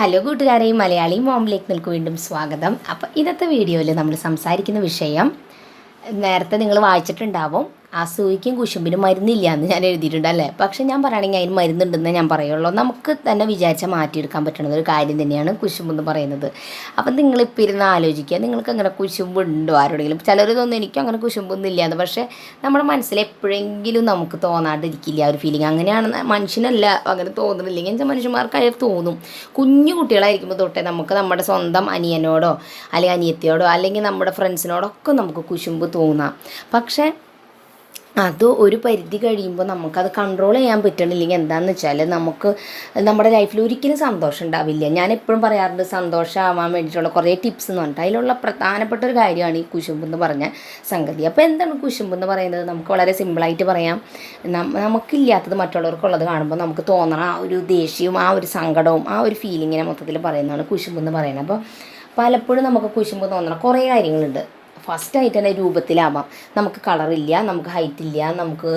Hello കൂട്ടുകാരെയും മലയാളി മോമിലേക്ക് നിങ്ങൾക്ക് വീണ്ടും സ്വാഗതം. അപ്പോൾ ഇന്നത്തെ വീഡിയോയിൽ നമ്മൾ സംസാരിക്കുന്ന വിഷയം നേരത്തെ നിങ്ങൾ വായിച്ചിട്ടുണ്ടാവും അസൂയയ്ക്കും കുശുമ്പിനും മരുന്നില്ല എന്ന് ഞാൻ എഴുതിയിട്ടുണ്ട് അല്ലേ? പക്ഷേ ഞാൻ പറയുകയാണെങ്കിൽ അതിന് മരുന്നുണ്ടെന്ന് ഞാൻ പറയുള്ളൂ. നമുക്ക് തന്നെ വിചാരിച്ചാൽ മാറ്റിയെടുക്കാൻ പറ്റുന്ന ഒരു കാര്യം തന്നെയാണ് കുശുമ്പെന്ന് പറയുന്നത്. അപ്പം നിങ്ങളിപ്പോൾ ഇരുന്ന് ആലോചിക്കുക. നിങ്ങൾക്ക് അങ്ങനെ കുശുമ്പുണ്ടോ ആരോടെങ്കിലും? ചിലർ തോന്നുന്നു എനിക്കും അങ്ങനെ കുശുമ്പൊന്നും ഇല്ലാന്ന് പക്ഷേ നമ്മുടെ മനസ്സിൽ എപ്പോഴെങ്കിലും നമുക്ക് തോന്നാണ്ടിരിക്കില്ല ഒരു ഫീലിംഗ് അങ്ങനെയാണ് മനുഷ്യനല്ല അങ്ങനെ തോന്നുന്നില്ലെങ്കിൽ വെച്ചാൽ മനുഷ്യന്മാർക്ക് അയാൾ തോന്നും. കുഞ്ഞു കുട്ടികളായിരിക്കുമ്പോൾ തൊട്ടേ നമുക്ക് നമ്മുടെ സ്വന്തം അനിയനോടോ അല്ലെങ്കിൽ അനിയത്തിയോടോ അല്ലെങ്കിൽ നമ്മുടെ ഫ്രണ്ട്സിനോടൊക്കെ നമുക്ക് കുശുമ്പ് തോന്നാം. പക്ഷേ അത് ഒരു പരിധി കഴിയുമ്പോൾ നമുക്കത് കൺട്രോൾ ചെയ്യാൻ പറ്റണില്ലെങ്കിൽ എന്താണെന്ന് വെച്ചാൽ നമുക്ക് നമ്മുടെ ലൈഫിൽ ഒരിക്കലും സന്തോഷം ഉണ്ടാവില്ല. ഞാൻ എപ്പോഴും പറയാറുണ്ട് സന്തോഷമാവാൻ വേണ്ടിയിട്ടുള്ള കുറേ ടിപ്സ് എന്ന് പറഞ്ഞിട്ട്. അതിലുള്ള പ്രധാനപ്പെട്ട ഒരു കാര്യമാണ് ഈ കുശുമ്പ് എന്ന് പറഞ്ഞ സംഗതി. അപ്പോൾ എന്താണ് കുശുമ്പ് എന്ന് പറയുന്നത്? നമുക്ക് വളരെ സിമ്പിളായിട്ട് പറയാം. നമുക്കില്ലാത്തത് മറ്റുള്ളവർക്കുള്ളത് കാണുമ്പോൾ നമുക്ക് തോന്നണം ആ ഒരു ദേഷ്യവും ആ ഒരു സങ്കടവും ആ ഒരു ഫീലിങ്ങിനെ മൊത്തത്തിൽ പറയുന്നതാണ് കുശുമ്പ് എന്ന് പറയുന്നത്. അപ്പോൾ പലപ്പോഴും നമുക്ക് കുശുമ്പ് തോന്നണം കുറേ കാര്യങ്ങളുണ്ട്. ഫസ്റ്റ് ആയിട്ട് തന്നെ രൂപത്തിലാവാം. നമുക്ക് കളറില്ല നമുക്ക് ഹൈറ്റ് ഇല്ല നമുക്ക്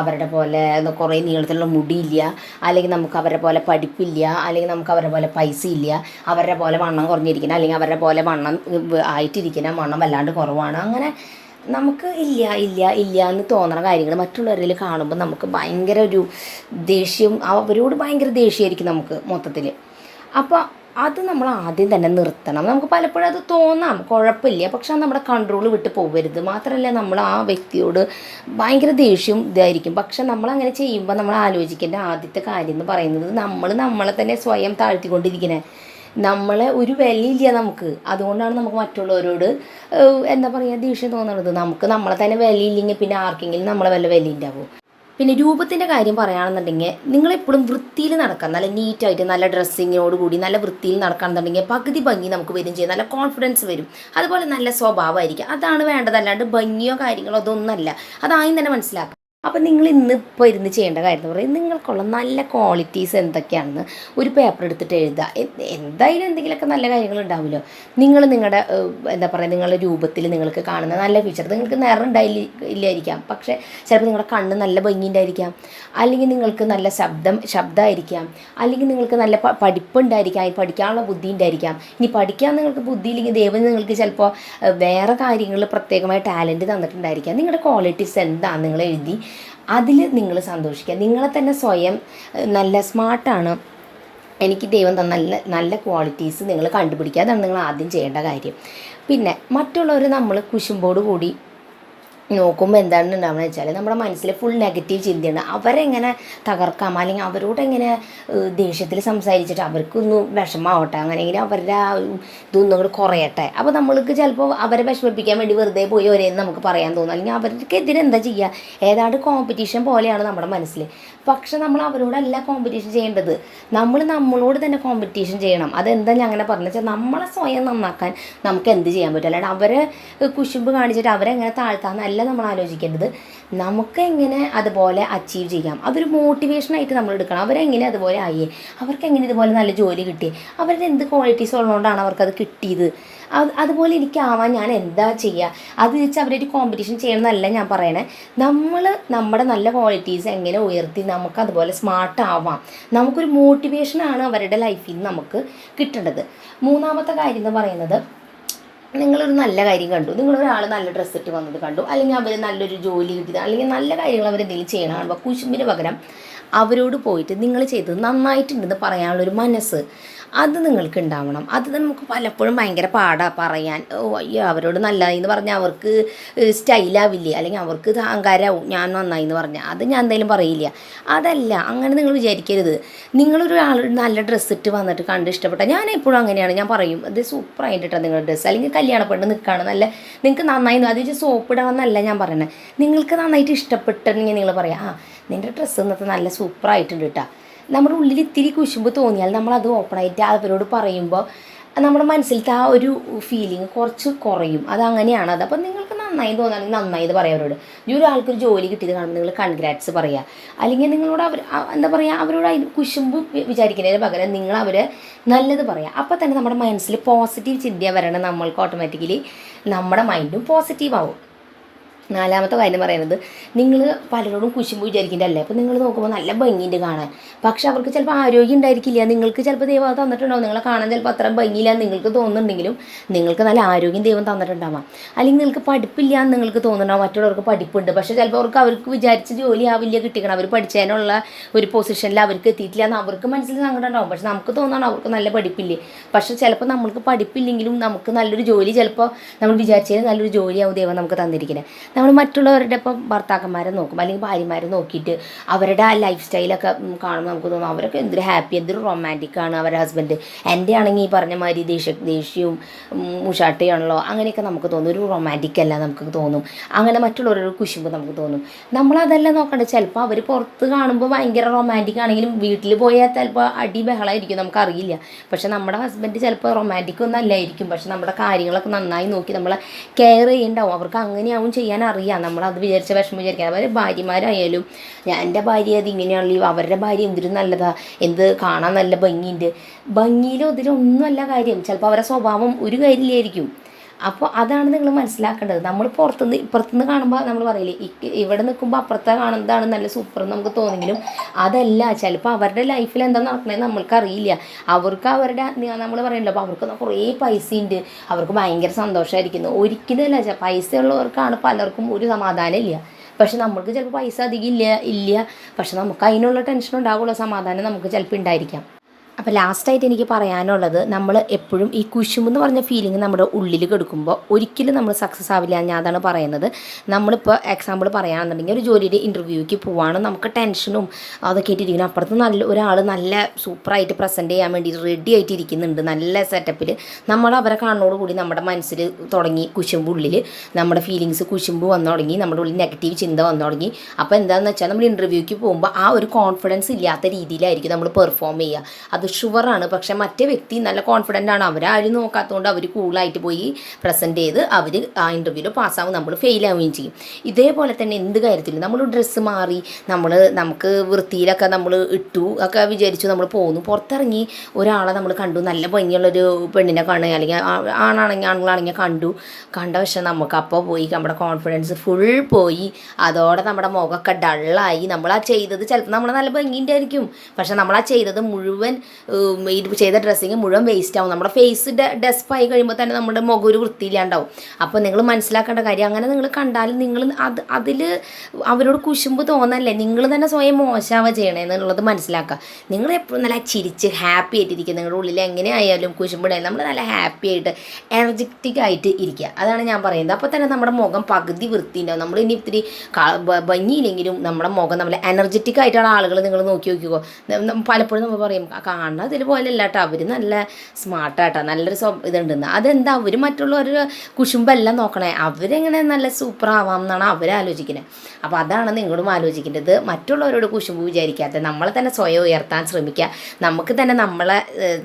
അവരുടെ പോലെ കുറേ നീളത്തിലുള്ള മുടിയില്ല അല്ലെങ്കിൽ നമുക്ക് അവരുടെ പോലെ പഠിപ്പില്ല അല്ലെങ്കിൽ നമുക്ക് അവരുടെ പോലെ പൈസ ഇല്ല അവരുടെ പോലെ വണ്ണം കുറഞ്ഞിരിക്കണം അല്ലെങ്കിൽ അവരുടെ പോലെ വണ്ണം ആയിട്ടിരിക്കണം വണ്ണം വല്ലാണ്ട് കുറവാണ്. അങ്ങനെ നമുക്ക് ഇല്ല ഇല്ല ഇല്ല എന്ന് തോന്നുന്ന കാര്യങ്ങൾ മറ്റുള്ളവരിൽ കാണുമ്പോൾ നമുക്ക് ഭയങ്കര ഒരു ദേഷ്യം അവരോട് ഭയങ്കര ദേഷ്യമായിരിക്കും നമുക്ക് മൊത്തത്തിൽ. അപ്പോൾ അത് നമ്മൾ ആദ്യം തന്നെ നിർത്തണം. നമുക്ക് പലപ്പോഴും അത് തോന്നാം. കുഴപ്പമില്ല. പക്ഷെ അത് നമ്മുടെ കൺട്രോൾ വിട്ട് പോകരുത് മാത്രമല്ല നമ്മൾ ആ വ്യക്തിയോട് ഭയങ്കര ദേഷ്യം ഇതായിരിക്കും. പക്ഷെ നമ്മൾ അങ്ങനെ ചെയ്യുമ്പോൾ നമ്മൾ ആലോചിക്കേണ്ട ആദ്യത്തെ കാര്യം എന്ന് പറയുന്നത് നമ്മൾ നമ്മളെ തന്നെ സ്വയം താഴ്ത്തിക്കൊണ്ടിരിക്കണേ. നമ്മളെ ഒരു വിലയില്ല നമുക്ക്. അതുകൊണ്ടാണ് നമുക്ക് മറ്റുള്ളവരോട് എന്താ പറയുക ദേഷ്യം തോന്നുന്നത് നമുക്ക് നമ്മളെ തന്നെ വിലയില്ലെങ്കിൽ പിന്നെ ആർക്കെങ്കിലും നമ്മളെ വല്ല വില ഉണ്ടാവും പിന്നെ രൂപത്തിന്റെ കാര്യം പറയുകയാണെന്നുണ്ടെങ്കിൽ നിങ്ങളെപ്പോഴും വൃത്തിയിൽ നടക്കാം നല്ല നീറ്റായിട്ട് നല്ല ഡ്രസ്സിങ്ങിനോട് കൂടി നല്ല വൃത്തിയിൽ നടക്കുകയാണെന്നുണ്ടെങ്കിൽ പകുതി ഭംഗി നമുക്ക് വരും ചെയ്യും. നല്ല കോൺഫിഡൻസ് വരും. അതുപോലെ നല്ല സ്വഭാവമായിരിക്കും. അതാണ് വേണ്ടതല്ലാണ്ട് ഭംഗിയോ കാര്യങ്ങളോ അതൊന്നല്ല അതായും തന്നെ മനസ്സിലാക്കാം അപ്പം നിങ്ങൾ ഇന്ന് ഇപ്പോൾ ഇരുന്ന് ചെയ്യേണ്ട കാര്യം എന്ന് പറയുന്നത് നിങ്ങൾക്കുള്ള നല്ല ക്വാളിറ്റീസ് എന്തൊക്കെയാണെന്ന് ഒരു പേപ്പർ എടുത്തിട്ട് എഴുതുക. എന്തായാലും എന്തെങ്കിലുമൊക്കെ നല്ല കാര്യങ്ങൾ ഉണ്ടാവുമല്ലോ. നിങ്ങൾ നിങ്ങളുടെ എന്താ പറയുക നിങ്ങളുടെ രൂപത്തിൽ നിങ്ങൾക്ക് കാണുന്ന നല്ല ഫീച്ചർ നിങ്ങൾക്ക് നിറം ഉണ്ടായില്ല ഇല്ലായിരിക്കാം. പക്ഷേ ചിലപ്പോൾ നിങ്ങളുടെ കണ്ണ് നല്ല ഭംഗിയുണ്ടായിരിക്കാം. അല്ലെങ്കിൽ നിങ്ങൾക്ക് നല്ല ശബ്ദം ശബ്ദമായിരിക്കാം. അല്ലെങ്കിൽ നിങ്ങൾക്ക് നല്ല പഠിപ്പുണ്ടായിരിക്കാം പഠിക്കാനുള്ള ബുദ്ധി ഉണ്ടായിരിക്കാം. ഇനി പഠിക്കാൻ നിങ്ങൾക്ക് ബുദ്ധി ഇല്ലെങ്കിൽ ദൈവം നിങ്ങൾക്ക് ചിലപ്പോൾ വേറെ കാര്യങ്ങളിൽ പ്രത്യേകമായ ടാലന്റ് തന്നിട്ടുണ്ടായിരിക്കാം. നിങ്ങളുടെ ക്വാളിറ്റീസ് എന്താണെന്ന് നിങ്ങൾ എഴുതി അതിൽ നിങ്ങൾ സന്തോഷിക്കുക നിങ്ങളെ തന്നെ സ്വയം നല്ല സ്മാർട്ടാണ്. എനിക്ക് ദൈവം തന്ന നല്ല നല്ല ക്വാളിറ്റീസ് നിങ്ങൾ കണ്ടുപിടിക്കുക. അതാണ് നിങ്ങൾ ആദ്യം ചെയ്യേണ്ട കാര്യം. പിന്നെ മറ്റുള്ളവർ നമ്മൾ കുശുമ്പോട് കൂടി നോക്കുമ്പോൾ എന്താണ് ഉണ്ടാവുക വെച്ചാൽ നമ്മുടെ മനസ്സിൽ ഫുൾ നെഗറ്റീവ് ചിന്തയാണ്. അവരെങ്ങനെ തകർക്കാം? അല്ലെങ്കിൽ അവരോട് എങ്ങനെ ദേഷ്യത്തിൽ സംസാരിച്ചിട്ട് അവർക്കൊന്ന് വിഷമാവട്ടെ? അങ്ങനെയെങ്കിലും അവരുടെ ആ ഇതൊന്നും കൂടെ കുറയട്ടെ? അപ്പോൾ നമ്മൾക്ക് ചിലപ്പോൾ അവരെ വിഷമിപ്പിക്കാൻ വേണ്ടി വെറുതെ പോയി ഒരേന്ന് നമുക്ക് പറയാൻ തോന്നും. അല്ലെങ്കിൽ അവർക്കെതിരെ എന്താ ചെയ്യുക ഏതാണ്ട് കോമ്പറ്റീഷൻ പോലെയാണ് നമ്മുടെ മനസ്സിൽ പക്ഷെ നമ്മൾ അവരോടല്ല കോമ്പറ്റീഷൻ ചെയ്യേണ്ടത്. നമ്മൾ നമ്മളോട് തന്നെ കോമ്പറ്റീഷൻ ചെയ്യണം. അതെന്താ ഞാൻ അങ്ങനെ പറഞ്ഞു വെച്ചാൽ നമ്മളെ സ്വയം നന്നാക്കാൻ നമുക്ക് എന്ത് ചെയ്യാൻ പറ്റും? അല്ലാണ്ട് അവരെ കുശുമ്പ് കാണിച്ചിട്ട് അവരെ എങ്ങനെ താഴ്ത്താന്നല്ല നമ്മൾ ആലോചിക്കേണ്ടത്. നമുക്ക് എങ്ങനെ അതുപോലെ അച്ചീവ് ചെയ്യാം? അതൊരു മോട്ടിവേഷനായിട്ട് നമ്മൾ എടുക്കണം. അവരെങ്ങനെ അതുപോലെ ആയേ? അവർക്ക് എങ്ങനെ ഇതുപോലെ നല്ല ജോലി കിട്ടി? അവരുടെ എന്ത് ക്വാളിറ്റീസ് ഉള്ളതുകൊണ്ടാണ് അവർക്കത് കിട്ടിയത്? അത് അതുപോലെ എനിക്കാവാൻ ഞാൻ എന്താ ചെയ്യുക അത് വെച്ച് അവരൊരു കോമ്പറ്റീഷൻ ചെയ്യണമെന്നല്ല ഞാൻ പറയണേ. നമ്മൾ നമ്മുടെ നല്ല ക്വാളിറ്റീസ് എങ്ങനെ ഉയർത്തി നമുക്ക് അതുപോലെ സ്മാർട്ട് ആവാം. നമുക്കൊരു മോട്ടിവേഷനാണ് അവരുടെ ലൈഫിൽ നിന്ന് നമുക്ക് കിട്ടേണ്ടത്. മൂന്നാമത്തെ കാര്യം എന്ന് പറയുന്നത് നിങ്ങളൊരു നല്ല കാര്യം കണ്ടു. നിങ്ങളൊരാൾ നല്ല ഡ്രസ്സ് ഇട്ട് വന്നത് കണ്ടു. അല്ലെങ്കിൽ അവർ നല്ലൊരു ജോലി കിട്ടിയത് അല്ലെങ്കിൽ നല്ല കാര്യങ്ങൾ അവർ എന്തെങ്കിലും ചെയ്യണം കുശുമ്പിന് പകരം അവരോട് പോയിട്ട് നിങ്ങൾ ചെയ്തത് നന്നായിട്ടുണ്ടെന്ന് പറയാനുള്ളൊരു മനസ്സ്. അത് നിങ്ങൾക്ക് ഉണ്ടാവണം അത് നമുക്ക് പലപ്പോഴും ഭയങ്കര പാടാ പറയാൻ. ഓ അയ്യോ അവരോട് നല്ലതായി എന്ന് പറഞ്ഞാൽ അവർക്ക് സ്റ്റൈലാവില്ലേ? അല്ലെങ്കിൽ അവർക്ക് അഹങ്കാരമാവും ഞാൻ നന്നായി എന്ന് പറഞ്ഞാൽ അത് ഞാൻ എന്തായാലും പറയില്ല. അതല്ല അങ്ങനെ നിങ്ങൾ വിചാരിക്കരുത്. നിങ്ങളൊരു ആൾ നല്ല ഡ്രസ്സ് ഇട്ട് വന്നിട്ട് കണ്ട് ഇഷ്ടപ്പെട്ട ഞാൻ എപ്പോഴും അങ്ങനെയാണ്. ഞാൻ പറയും അത് സൂപ്പർ ആയിട്ടാണ് നിങ്ങളുടെ ഡ്രസ്സ് അല്ലെങ്കിൽ കല്യാണ പെണ്ണ് നിൽക്കുകയാണ് നല്ല നിങ്ങൾക്ക് നന്നായി അത് വെച്ച് സോപ്പ് ഇടണം ഞാൻ പറയണത് നിങ്ങൾക്ക് നന്നായിട്ട് ഇഷ്ടപ്പെട്ടെങ്കിൽ നിങ്ങൾ പറയാം. ആ നിന്റെ ഡ്രസ്സ് ഇന്നത്തെ നല്ല സൂപ്പറായിട്ടുണ്ട് കേട്ടോ നമ്മുടെ ഉള്ളിൽ ഇത്തിരി കുശുമ്പ് തോന്നിയാൽ നമ്മളത് ഓപ്പണായിട്ട് അവരോട് പറയുമ്പോൾ നമ്മുടെ മനസ്സിലത്തെ ആ ഒരു ഫീലിംഗ് കുറച്ച് കുറയും. അത് അങ്ങനെയാണ്. അത് അപ്പം നിങ്ങൾക്ക് നന്നായി തോന്നുകയാണെങ്കിൽ നന്നായി പറയാം അവരോട്. ഈ ഒരാൾക്കൊരു ജോലി കിട്ടിയത് കാണുമ്പോൾ നിങ്ങൾ കൺഗ്രാറ്റ്സ് പറയുക അല്ലെങ്കിൽ നിങ്ങളോട് അവർ എന്താ പറയുക അവരോട് കുശുമ്പ് വിചാരിക്കുന്നതിന് പകരം നിങ്ങൾ അവരെ നല്ലത് പറയുക അപ്പോൾ തന്നെ നമ്മുടെ മനസ്സിൽ പോസിറ്റീവ് ചിന്ത വരണം നമ്മൾക്ക് ഓട്ടോമാറ്റിക്കലി നമ്മുടെ മൈൻഡും പോസിറ്റീവ് ആവും. നാലാമത്തെ കാര്യം പറയുന്നത് നിങ്ങൾ പലരോടും കുശുമ്പ് വിചാരിക്കേണ്ടല്ലേ അപ്പോൾ നിങ്ങൾ നോക്കുമ്പോൾ നല്ല ഭംഗിയുണ്ട് കാണാൻ. പക്ഷെ അവർക്ക് ചിലപ്പോൾ ആരോഗ്യം ഉണ്ടായിരിക്കില്ല. നിങ്ങൾക്ക് ചിലപ്പോൾ ദൈവം തന്നിട്ടുണ്ടാവും. നിങ്ങളെ കാണാൻ ചിലപ്പോൾ അത്ര ഭംഗിയില്ല നിങ്ങൾക്ക് തോന്നുന്നുണ്ടെങ്കിലും നിങ്ങൾക്ക് നല്ല ആരോഗ്യം ദൈവം തന്നിട്ടുണ്ടാവാം. അല്ലെങ്കിൽ നിങ്ങൾക്ക് പഠിപ്പില്ല എന്ന് നിങ്ങൾക്ക് തോന്നുന്നുണ്ടാവും. മറ്റുള്ളവർക്ക് പഠിപ്പുണ്ട്. പക്ഷെ ചിലപ്പോൾ അവർക്ക് അവർക്ക് വിചാരിച്ച ജോലി ആവില്ല കിട്ടിക്കണം. അവർ പഠിച്ചതിനുള്ള ഒരു പൊസിഷനിൽ അവർക്ക് എത്തിയിട്ടില്ല എന്ന് അവർക്ക് മനസ്സിൽ സങ്കടം ഉണ്ടാവും. പക്ഷെ നമുക്ക് തോന്നണം അവർക്ക് നല്ല പഠിപ്പില്ലേ? പക്ഷെ ചിലപ്പോൾ നമ്മൾക്ക് പഠിപ്പില്ലെങ്കിലും നമുക്ക് നല്ലൊരു ജോലി ചിലപ്പോൾ നമ്മൾ വിചാരിച്ചതിന് നല്ലൊരു ജോലിയാവും ദൈവം നമുക്ക് തന്നിരിക്കുന്നത് നമ്മൾ മറ്റുള്ളവരുടെ ഇപ്പം ഭർത്താക്കന്മാരെ നോക്കും അല്ലെങ്കിൽ ഭാര്യമാരെ നോക്കിയിട്ട് അവരുടെ ആ ലൈഫ് സ്റ്റൈലൊക്കെ കാണുമ്പോൾ നമുക്ക് തോന്നും അവരൊക്കെ എന്തൊരു ഹാപ്പി എന്തൊരു റൊമാന്റിക് ആണ് അവരുടെ ഹസ്ബൻഡ് എന്റെ ആണെങ്കിൽ ഈ പറഞ്ഞ മാതിരി ദേഷ്യ ദേഷ്യവും മുഷാട്ടയാണല്ലോ അങ്ങനെയൊക്കെ നമുക്ക് തോന്നും. ഒരു റൊമാന്റിക് അല്ല നമുക്ക് തോന്നും. അങ്ങനെ മറ്റുള്ളവരൊരു കുശുമ്പോൾ നമുക്ക് തോന്നും. നമ്മളതെല്ലാം നോക്കേണ്ടത് ചിലപ്പോൾ അവർ പുറത്ത് കാണുമ്പോൾ ഭയങ്കര റൊമാന്റിക് ആണെങ്കിലും വീട്ടിൽ പോയാൽ ചിലപ്പോൾ അടി ബഹളമായിരിക്കും നമുക്കറിയില്ല. പക്ഷെ നമ്മുടെ ഹസ്ബൻഡ് ചിലപ്പോൾ റൊമാന്റിക് ഒന്നും അല്ലായിരിക്കും. പക്ഷെ നമ്മുടെ കാര്യങ്ങളൊക്കെ നന്നായി നോക്കി നമ്മളെ കെയർ ചെയ്യണ്ടാവും. അവർക്ക് അങ്ങനെയാവും ചെയ്യാൻ അറിയാം. അത് വിചാരിച്ച വിഷമം വിചാരിക്കാം അവർ ഭാര്യമാരായാലും ഞാൻ എന്റെ ഭാര്യ അത് ഇങ്ങനെയാണല്ലോ. അവരുടെ ഭാര്യ എന്തൊരു നല്ലതാ. എന്ത് കാണാൻ നല്ല ഭംഗിയുണ്ട്. ഭംഗിയിലോ ഇതിലൊന്നുമല്ല കാര്യം. ചിലപ്പോൾ അവരുടെ സ്വഭാവം ഒരു കാര്യമില്ലായിരിക്കും. അപ്പോൾ അതാണ് നിങ്ങൾ മനസ്സിലാക്കേണ്ടത്. നമ്മൾ പുറത്തുനിന്ന് ഇപ്പുറത്തുനിന്ന് കാണുമ്പോൾ നമ്മൾ പറയില്ലേ ഇവിടെ നിൽക്കുമ്പോൾ അപ്പുറത്തെ കാണുന്നതാണ് നല്ല സൂപ്പർ എന്ന് നമുക്ക് തോന്നിയെങ്കിലും അതല്ല ചിലപ്പോൾ അവരുടെ ലൈഫിൽ എന്താ നടക്കുന്നത് നമ്മൾക്ക് അറിയില്ല അവർക്ക് അവരുടെ നമ്മൾ പറയണ്ടല്ലോ അപ്പോൾ അവർക്ക് കുറേ പൈസ ഉണ്ട് അവർക്ക് ഭയങ്കര സന്തോഷമായിരിക്കുന്നു ഒരിക്കലും അല്ല പൈസ ഉള്ളവർക്കാണ് പലർക്കും ഒരു സമാധാനം ഇല്ല. പക്ഷെ നമ്മൾക്ക് ചിലപ്പോൾ പൈസ അധികം ഇല്ല ഇല്ല. പക്ഷെ നമുക്ക് അതിനുള്ള ടെൻഷൻ ഉണ്ടാകുള്ള സമാധാനം നമുക്ക് ചിലപ്പോൾ ഉണ്ടായിരിക്കാം. അപ്പോൾ ലാസ്റ്റായിട്ട് എനിക്ക് പറയാനുള്ളത് നമ്മൾ എപ്പോഴും ഈ കുശുമെന്ന് പറഞ്ഞ ഫീലിംഗ് നമ്മുടെ ഉള്ളിൽ കെടുക്കുമ്പോൾ ഒരിക്കലും നമ്മൾ സക്സസ് ആവില്ല ഞാൻ അതാണ് പറയുന്നത്. നമ്മളിപ്പോൾ എക്സാമ്പിൾ പറയുകയാണെന്നുണ്ടെങ്കിൽ ഒരു ജോലിയുടെ ഇന്റർവ്യൂക്ക് പോവാണ് നമുക്ക് ടെൻഷനും അതൊക്കെ ആയിട്ടിരിക്കണം അപ്പുറത്ത് നല്ല ഒരാൾ നല്ല സൂപ്പറായിട്ട് പ്രസന്റ് ചെയ്യാൻ വേണ്ടി റെഡി ആയിട്ട് ഇരിക്കുന്നുണ്ട് നല്ല സെറ്റപ്പിൽ നമ്മൾ അവരെ കൂടി നമ്മുടെ മനസ്സിൽ തുടങ്ങി കുശുമ്പ് ഉള്ളിൽ നമ്മുടെ ഫീലിങ്സ് കുശുമ്പ് വന്നു തുടങ്ങി നമ്മുടെ ഉള്ളിൽ നെഗറ്റീവ് ചിന്ത വന്നു തുടങ്ങി. അപ്പോൾ എന്താണെന്ന് വെച്ചാൽ നമ്മൾ ഇന്റർവ്യൂക്ക് പോകുമ്പോൾ ആ ഒരു കോൺഫിഡൻസ് ഇല്ലാത്ത രീതിയിലായിരിക്കും നമ്മൾ പെർഫോം ചെയ്യുക. അത് ഷുവറാണ്. പക്ഷെ മറ്റേ വ്യക്തി നല്ല കോൺഫിഡന്റ് ആണ്. അവരാരും നോക്കാത്തതുകൊണ്ട് അവർ കൂളായിട്ട് പോയി പ്രസന്റ് ചെയ്ത് അവർ ആ ഇന്റർവ്യൂവിൽ പാസ്സാവും നമ്മൾ ഫെയിലാവുകയും ചെയ്യും. ഇതേപോലെ തന്നെ എന്ത് കാര്യത്തിലും നമ്മൾ ഡ്രസ്സ് മാറി നമ്മൾ നമുക്ക് വൃത്തിയിലൊക്കെ നമ്മൾ ഇട്ടു ഒക്കെ വിചാരിച്ചു നമ്മൾ പോകുന്നു പുറത്തിറങ്ങി ഒരാളെ നമ്മൾ കണ്ടു. നല്ല ഭംഗിയുള്ളൊരു പെണ്ണിനെ കാണുക അല്ലെങ്കിൽ ആണാണെങ്കിൽ ആണുങ്ങളാണെങ്കിൽ കണ്ടു. കണ്ട പക്ഷെ നമുക്ക് അപ്പോൾ പോയി നമ്മുടെ കോൺഫിഡൻസ് ഫുൾ പോയി. അതോടെ നമ്മുടെ മുഖമൊക്കെ ഡള്ളായി നമ്മൾ ആ ചെയ്തത് ചിലപ്പോൾ നമ്മൾ നല്ല ഭംഗിന്റെ ആയിരിക്കും പക്ഷെ നമ്മൾ ആ ചെയ്തത് മുഴുവൻ ഈ ചെയ്ത ഡ്രസ്സിങ് മുഴുവൻ വേസ്റ്റ് ആവും. നമ്മുടെ ഫേസ് ഡെസ്പായി കഴിയുമ്പോൾ തന്നെ നമ്മുടെ മുഖം ഒരു വൃത്തിയില്ലാണ്ടാവും. അപ്പോൾ നിങ്ങൾ മനസ്സിലാക്കേണ്ട കാര്യം അങ്ങനെ നിങ്ങൾ കണ്ടാലും നിങ്ങൾ അത് അതിൽ അവരോട് കുശുമ്പ് തോന്നല്ലേ? നിങ്ങൾ തന്നെ സ്വയം മോശമാവുക ചെയ്യണേ എന്നുള്ളത് മനസ്സിലാക്കുക. നിങ്ങൾ എപ്പോഴും നല്ല ചിരിച്ച് ഹാപ്പി ആയിട്ടിരിക്കുക. നിങ്ങളുടെ ഉള്ളിൽ എങ്ങനെ ആയാലും കുശുമ്പുണ്ടായാലും നമ്മൾ നല്ല ഹാപ്പി ആയിട്ട് എനർജറ്റിക് ആയിട്ട് ഇരിക്കുക. അതാണ് ഞാൻ പറയുന്നത്. അപ്പോൾ തന്നെ നമ്മുടെ മുഖം പകുതി വൃത്തി ഉണ്ടാവും നമ്മൾ ഇനി ഇത്തിരി ഭംഗിയില്ലെങ്കിലും നമ്മുടെ മുഖം നമ്മൾ എനർജറ്റിക് ആയിട്ടുള്ള ആളുകൾ നിങ്ങൾ നോക്കി നോക്കിക്കോ. പലപ്പോഴും നമ്മൾ പറയും "ആ, കാണുന്നത്. ഇതുപോലെ അല്ല കേട്ടോ അവർ നല്ല സ്മാർട്ടാട്ടോ നല്ലൊരു സ്വ ഇതുണ്ടെന്ന്. അതെന്താ? അവർ മറ്റുള്ളവർ കുശുമ്പല്ല നോക്കണേ. അവരെങ്ങനെ നല്ല സൂപ്പർ ആവാം എന്നാണ് അവരാലോചിക്കുന്നത് അപ്പോൾ അതാണ് നിങ്ങളും ആലോചിക്കേണ്ടത്. മറ്റുള്ളവരോട് കുശുമ്പ് വിചാരിക്കാത്ത നമ്മളെ തന്നെ സ്വയം ഉയർത്താൻ ശ്രമിക്കുക. നമുക്ക് തന്നെ നമ്മളെ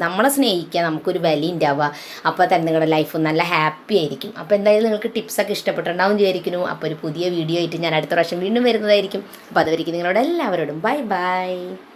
നമ്മളെ സ്നേഹിക്കുക. നമുക്കൊരു വില ഉണ്ടാവുക അപ്പോൾ തന്നെ നിങ്ങളുടെ ലൈഫ് നല്ല ഹാപ്പി ആയിരിക്കും. അപ്പോൾ എന്തായാലും നിങ്ങൾക്ക് ടിപ്സൊക്കെ ഇഷ്ടപ്പെട്ടുണ്ടാവും വിചാരിക്കുന്നു. അപ്പോൾ ഒരു പുതിയ വീഡിയോ ആയിട്ട് ഞാൻ അടുത്ത പ്രാവശ്യം വീണ്ടും വരുന്നതായിരിക്കും. അപ്പോൾ അതുവരെ നിങ്ങളോട് എല്ലാവരോടും. Bye bye